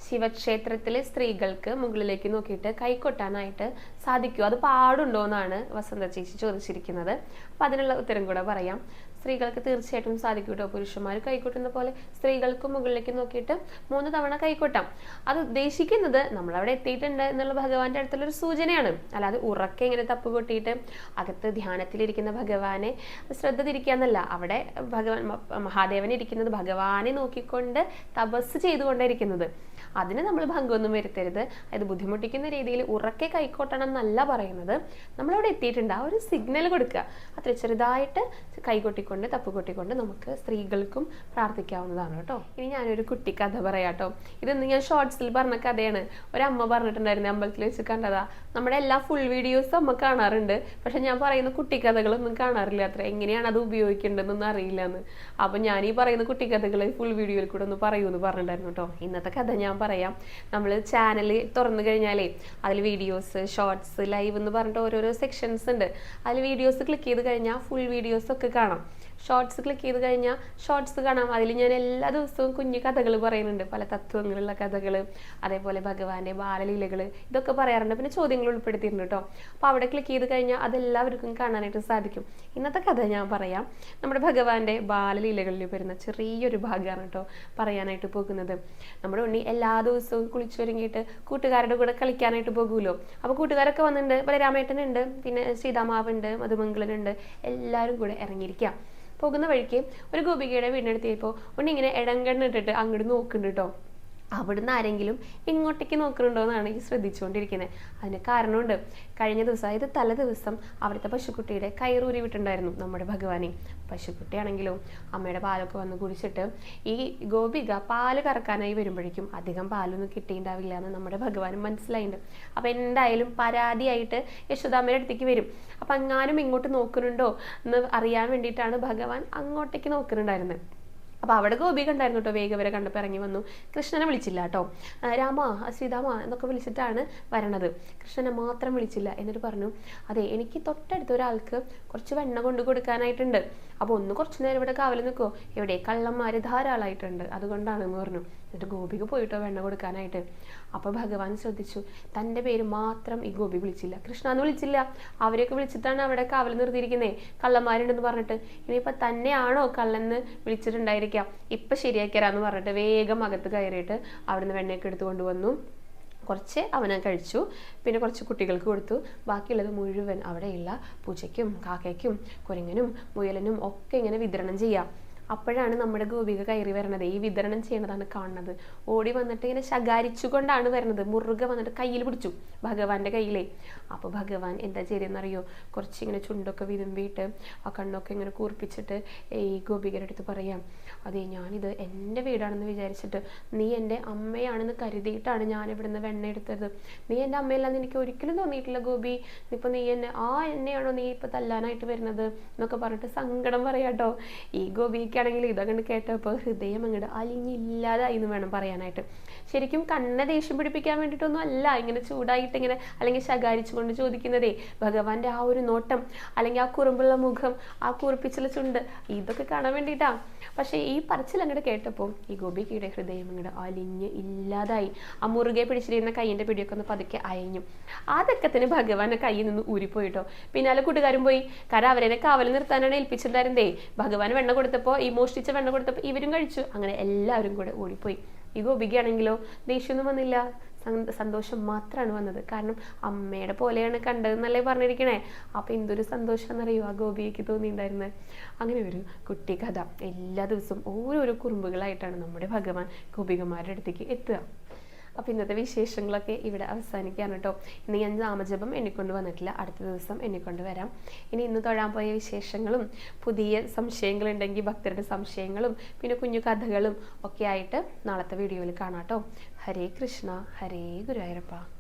ശിവക്ഷേത്രത്തിലെ സ്ത്രീകൾക്ക് മുകളിലേക്ക് നോക്കിയിട്ട് കൈക്കൊട്ടാനായിട്ട് സാധിക്കുമോ അത് പാടുണ്ടോ എന്നാണ് വസന്ത ചേച്ചി ചോദിച്ചിരിക്കുന്നത്. അപ്പം അതിനുള്ള ഉത്തരം കൂടെ പറയാം. സ്ത്രീകൾക്ക് തീർച്ചയായിട്ടും സാധിക്കും കേട്ടോ പുരുഷന്മാർ കൈക്കൊട്ടുന്ന പോലെ സ്ത്രീകൾക്ക് മുകളിലേക്ക് നോക്കിയിട്ട് മൂന്ന് തവണ കൈക്കൊട്ടാം അത് ഉദ്ദേശിക്കുന്നത് നമ്മൾ അവിടെ എത്തിയിട്ടുണ്ട് എന്നുള്ള ഭഗവാന്റെ അടുത്തുള്ളൊരു സൂചനയാണ്. അല്ലാതെ ഉറക്കെ ഇങ്ങനെ തപ്പ് കൊട്ടിയിട്ട് അകത്ത് ധ്യാനത്തിലിരിക്കുന്ന ഭഗവാനെ ശ്രദ്ധ തിരിക്കാന്നല്ല അവിടെ ഭഗവാൻ മഹാദേവൻ ഇരിക്കുന്നത് ഭഗവാനെ നോക്കിക്കൊണ്ട് തപസ് ചെയ്തുകൊണ്ടിരിക്കുന്നത് അതിന് നമ്മൾ ഭംഗമൊന്നും വരുത്തരുത്. അത് ബുദ്ധിമുട്ടിക്കുന്ന രീതിയിൽ ഉറക്കെ കൈക്കോട്ടണം എന്നല്ല പറയുന്നത്. നമ്മളവിടെ എത്തിയിട്ടുണ്ട്. ആ ഒരു സിഗ്നൽ കൊടുക്കുക. അത്ര ചെറുതായിട്ട് കൈകൊട്ടിക്കൊണ്ട് തപ്പ് കൊട്ടിക്കൊണ്ട് നമുക്ക് സ്ത്രീകൾക്കും പ്രാർത്ഥിക്കാവുന്നതാണ് കേട്ടോ. ഇനി ഞാനൊരു കുട്ടി കഥ പറയാം കേട്ടോ. ഇതൊന്ന് ഞാൻ ഷോർട്സിൽ പറഞ്ഞ കഥയാണ്. ഒരമ്മ പറഞ്ഞിട്ടുണ്ടായിരുന്നു അമ്പലത്തിൽ വെച്ച് കണ്ടതാ. നമ്മുടെ എല്ലാ ഫുൾ വീഡിയോസും അമ്മ കാണാറുണ്ട്. പക്ഷെ ഞാൻ പറയുന്ന കുട്ടിക്കഥകളൊന്നും കാണാറില്ല അത്ര. എങ്ങനെയാണ് അത് ഉപയോഗിക്കേണ്ടതെന്നൊന്നും അറിയില്ല എന്ന് അപ്പൊ ഞാൻ ഈ പറയുന്ന കുട്ടിക്കഥകൾ ഫുൾ വീഡിയോയിൽ കൂടെ ഒന്ന് പറയൂന്ന് പറഞ്ഞിട്ടുണ്ടായിരുന്നു കേട്ടോ. ഇന്നത്തെ കഥ ഞാൻ പറയാം. നമ്മൾ ചാനൽ തുറന്നു കഴിഞ്ഞാലേ അതിൽ വീഡിയോസ് ഷോർട്സ് ലൈവ് എന്ന് പറഞ്ഞിട്ട് ഓരോരോ സെക്ഷൻസ് ഉണ്ട്. അതിൽ വീഡിയോസ് ക്ലിക്ക് ചെയ്ത് കഴിഞ്ഞാൽ ഫുൾ വീഡിയോസ് ഒക്കെ കാണാം. ഷോർട്സ് ക്ലിക്ക് ചെയ്ത് കഴിഞ്ഞാൽ ഷോർട്സ് കാണാം. അതിൽ ഞാൻ എല്ലാ ദിവസവും കുഞ്ഞു കഥകൾ പറയുന്നുണ്ട്. പല തത്വങ്ങളുള്ള കഥകൾ അതേപോലെ ഭഗവാന്റെ ബാലലീലകൾ ഇതൊക്കെ പറയാറുണ്ട്. പിന്നെ ചോദ്യങ്ങൾ ഉൾപ്പെടുത്തിയിട്ടുണ്ട് കേട്ടോ. അപ്പോൾ അവിടെ ക്ലിക്ക് ചെയ്ത് കഴിഞ്ഞാൽ അതെല്ലാവർക്കും കാണാനായിട്ട് സാധിക്കും. ഇന്നത്തെ കഥ ഞാൻ പറയാം. നമ്മുടെ ഭഗവാന്റെ ബാലലീലകളിൽ വരുന്ന ചെറിയൊരു ഭാഗമാണ് കേട്ടോ പറയാനായിട്ട് പോകുന്നത്. നമ്മുടെ ഉണ്ണി എല്ലാ ദിവസവും കുളിച്ചു ഒരുങ്ങിയിട്ട് കൂട്ടുകാരുടെ കൂടെ കളിക്കാനായിട്ട് പോകുമല്ലോ. അപ്പോൾ കൂട്ടുകാരൊക്കെ വന്നിട്ടുണ്ട്. ബലരാമേട്ടനുണ്ട്. പിന്നെ സീതാമാവുണ്ട്. മധുമംഗളനുണ്ട്. എല്ലാവരും കൂടെ ഇറങ്ങിയിരിക്കാം. പോകുന്ന വഴിക്ക് ഒരു ഗോപികയുടെ വീടിനടുത്തിയപ്പോൾ ഉണ്ണി ഇങ്ങനെ ഇടങ്കണ്ണിട്ടിട്ട് അങ്ങോട്ട് നോക്കുന്നുണ്ട് കേട്ടോ അവിടുന്ന് ആരെങ്കിലും ഇങ്ങോട്ടേക്ക് നോക്കുന്നുണ്ടോ എന്നാണ് ഈ ശ്രദ്ധിച്ചുകൊണ്ടിരിക്കുന്നത്. അതിന് കാരണമുണ്ട്. കഴിഞ്ഞ ദിവസം അതായത് തല ദിവസം അവിടുത്തെ പശുക്കുട്ടിയുടെ കയറൂരി വിട്ടുണ്ടായിരുന്നു നമ്മുടെ ഭഗവാനെ. പശുക്കുട്ടിയാണെങ്കിലോ അമ്മയുടെ പാലൊക്കെ വന്ന് കുടിച്ചിട്ട് ഈ ഗോപിക പാൽ കറക്കാനായി വരുമ്പോഴേക്കും അധികം പാലൊന്നും കിട്ടിയിട്ടുണ്ടാവില്ല എന്ന് നമ്മുടെ ഭഗവാൻ മനസ്സിലായിട്ടുണ്ട്. അപ്പം എന്തായാലും പരാതിയായിട്ട് യശോദാമ്മയുടെ അടുത്തേക്ക് വരും. അപ്പം അങ്ങാനും ഇങ്ങോട്ട് നോക്കുന്നുണ്ടോ എന്ന് അറിയാൻ വേണ്ടിയിട്ടാണ് ഭഗവാൻ അങ്ങോട്ടേക്ക് നോക്കുന്നുണ്ടായിരുന്നത്. അപ്പോൾ അവിടെ ഗോപിക ഉണ്ടായിരുന്നു കേട്ടോ വേഗം വരെ കണ്ടപ്പോൾ ഇറങ്ങി വന്നു. കൃഷ്ണനെ വിളിച്ചില്ല കേട്ടോ. രാമ സീതാമ എന്നൊക്കെ വിളിച്ചിട്ടാണ് വരണത്. കൃഷ്ണനെ മാത്രം വിളിച്ചില്ല. എന്നിട്ട് പറഞ്ഞു അതെ എനിക്ക് തൊട്ടടുത്ത ഒരാൾക്ക് കുറച്ച് വെണ്ണ കൊണ്ടു കൊടുക്കാനായിട്ടുണ്ട്. അപ്പോൾ ഒന്ന് കുറച്ച് നേരം ഇവിടെ കാവൽ നിൽക്കുമോ എവിടെ കള്ളന്മാർ ധാരാളമായിട്ടുണ്ട് അതുകൊണ്ടാണ് എന്ന് പറഞ്ഞു. എന്നിട്ട് ഗോപിക്ക് പോയിട്ടോ വെണ്ണ കൊടുക്കാനായിട്ട്. അപ്പോൾ ഭഗവാൻ ശ്രദ്ധിച്ചു. തന്റെ പേര് മാത്രം ഈ ഗോപി വിളിച്ചില്ല. കൃഷ്ണ എന്ന് വിളിച്ചില്ല. അവരെയൊക്കെ വിളിച്ചിട്ടാണ് അവിടെ കാവൽ നിർത്തിയിരിക്കുന്നത് കള്ളന്മാരുണ്ടെന്ന് പറഞ്ഞിട്ട്. ഇനിയിപ്പോൾ തന്നെയാണോ കള്ളെന്ന് വിളിച്ചിട്ടുണ്ടായിരിക്കാം ഇപ്പം ശരിയാക്കിയരാന്ന് പറഞ്ഞിട്ട് വേഗം അകത്ത് കയറിയിട്ട് അവിടുന്ന് വെണ്ണയൊക്കെ എടുത്തു കൊണ്ടുവന്നു. കുറച്ച് അവനെ കഴിച്ചു. പിന്നെ കുറച്ച് കുട്ടികൾക്ക് കൊടുത്തു. ബാക്കിയുള്ളത് മുഴുവൻ അവിടെയുള്ള പൂച്ചയ്ക്കും കാക്കയ്ക്കും കുരങ്ങനും മുയലനും ഒക്കെ ഇങ്ങനെ വിതരണം ചെയ്യാം. അപ്പോഴാണ് നമ്മുടെ ഗോപിക കയറി വരണത്. ഈ വിതരണം ചെയ്യണതാണ് കാണുന്നത്. ഓടി വന്നിട്ട് ഇങ്ങനെ ശകാരിച്ചുകൊണ്ടാണ് വരുന്നത് മുറുകെ വന്നിട്ട് കയ്യിൽ പിടിച്ചു. ഭഗവാന്റെ കയ്യിലേ. അപ്പോൾ ഭഗവാൻ എന്താ ചെയ്തതെന്നറിയോ? കുറച്ച് ഇങ്ങനെ ചുണ്ടൊക്കെ വിതുമ്പിയിട്ട് ആ കണ്ണൊക്കെ ഇങ്ങനെ കൂർപ്പിച്ചിട്ട് ഈ ഗോപികയുടെ അടുത്ത് പറയാം അതെ ഞാനിത് എന്റെ വീടാണെന്ന് വിചാരിച്ചിട്ട് നീ എന്റെ അമ്മയാണെന്ന് കരുതിയിട്ടാണ് ഞാൻ ഇവിടുന്ന് വെണ്ണ എടുത്തത്. നീ എന്റെ അമ്മയല്ലാന്ന് എനിക്ക് ഒരിക്കലും തോന്നിയിട്ടില്ല ഗോപി. ഇപ്പൊ നീ എന്നെ ആ എന്നെയാണോ നീ ഇപ്പൊ തല്ലാനായിട്ട് വരുന്നത്? എന്നൊക്കെ പറഞ്ഞിട്ട് സങ്കടം പറയാട്ടോ. ഈ ഗോപിക്ക് ഗോപിക്കാണെങ്കിൽ ഇതങ്ങോട്ട് കേട്ടപ്പോൾ ഹൃദയം അങ്ങോട്ട് അലിഞ്ഞില്ലാതായി എന്ന് വേണം പറയാനായിട്ട്. ശരിക്കും കണ്ണ ദേഷ്യം പിടിപ്പിക്കാൻ വേണ്ടിയിട്ടൊന്നും അല്ല. ഇങ്ങനെ ചൂടായിട്ട് ഇങ്ങനെ അല്ലെങ്കിൽ ശകാരിച്ചുകൊണ്ട് ചോദിക്കുന്നതേ ഭഗവാന്റെ ആ ഒരു നോട്ടം അല്ലെങ്കിൽ ആ കുറുമ്പുള്ള മുഖം ആ കുറിപ്പിച്ചുള്ള ചുണ്ട് ഇതൊക്കെ കാണാൻ വേണ്ടിയിട്ടാ. പക്ഷേ ഈ പറച്ചിൽ അങ്ങോട്ട് കേട്ടപ്പോൾ ഈ ഗോപികയുടെ ഹൃദയം അങ്ങോട്ട് അലിഞ്ഞ് ഇല്ലാതായി. ആ മുറുകെ പിടിച്ചിരിക്കുന്ന കൈയിന്റെ പിടിയൊക്കെ ഒന്ന് പതുക്കെ അയഞ്ഞു. ആ തെക്കത്തിന് ഭഗവാന്റെ കയ്യിൽ നിന്ന് ഊരിപ്പോയിട്ടോ പിന്നാലെ കൂട്ടുകാരും പോയി കാരണം അവരെ കാവൽ നിർത്താനാണ് ഏൽപ്പിച്ചിട്ടുണ്ടായിരുന്നേ ഭഗവാൻ വെണ്ണ കൊടുത്തപ്പോൾ മോഷ്ടിച്ച വെണ്ണ കൊടുത്തപ്പോൾ ഇവരും കഴിച്ചു. അങ്ങനെ എല്ലാവരും കൂടെ ഓടിപ്പോയി. ഈ ഗോപികയാണെങ്കിലോ ദേഷ്യമൊന്നും വന്നില്ല. സന്തോഷം മാത്രമാണ് വന്നത്. കാരണം അമ്മയുടെ പോലെയാണ് കണ്ടതെന്നല്ലേ പറഞ്ഞിരിക്കണേ. അപ്പം എന്തൊരു സന്തോഷം എന്നറിയോ ആ ഗോപിയേക്ക് തോന്നിയിട്ടുണ്ടായിരുന്നത് അങ്ങനെ ഒരു കുട്ടി കഥ എല്ലാ ദിവസവും ഓരോരോ കുറുമ്പുകളായിട്ടാണ് നമ്മുടെ ഭഗവാൻ ഗോപികമാരുടെ അടുത്തേക്ക് എത്തുക. അപ്പോൾ ഇന്നത്തെ വിശേഷങ്ങളൊക്കെ ഇവിടെ അവസാനിക്കുകയാണ് കേട്ടോ. ഇന്ന് ഞാൻ നാമജപം എണ്ണിക്കൊണ്ട് വന്നിട്ടില്ല. അടുത്ത ദിവസം എണ്ണിക്കൊണ്ട് വരാം. ഇനി ഇന്ന് തൊഴാൻ പോയ വിശേഷങ്ങളും പുതിയ സംശയങ്ങളുണ്ടെങ്കിൽ ഭക്തരുടെ സംശയങ്ങളും പിന്നെ കുഞ്ഞു കഥകളും ഒക്കെ ആയിട്ട് നാളത്തെ വീഡിയോയിൽ കാണാം കേട്ടോ. ഹരേ കൃഷ്ണ ഹരേ ഗുരുവായൂരപ്പ.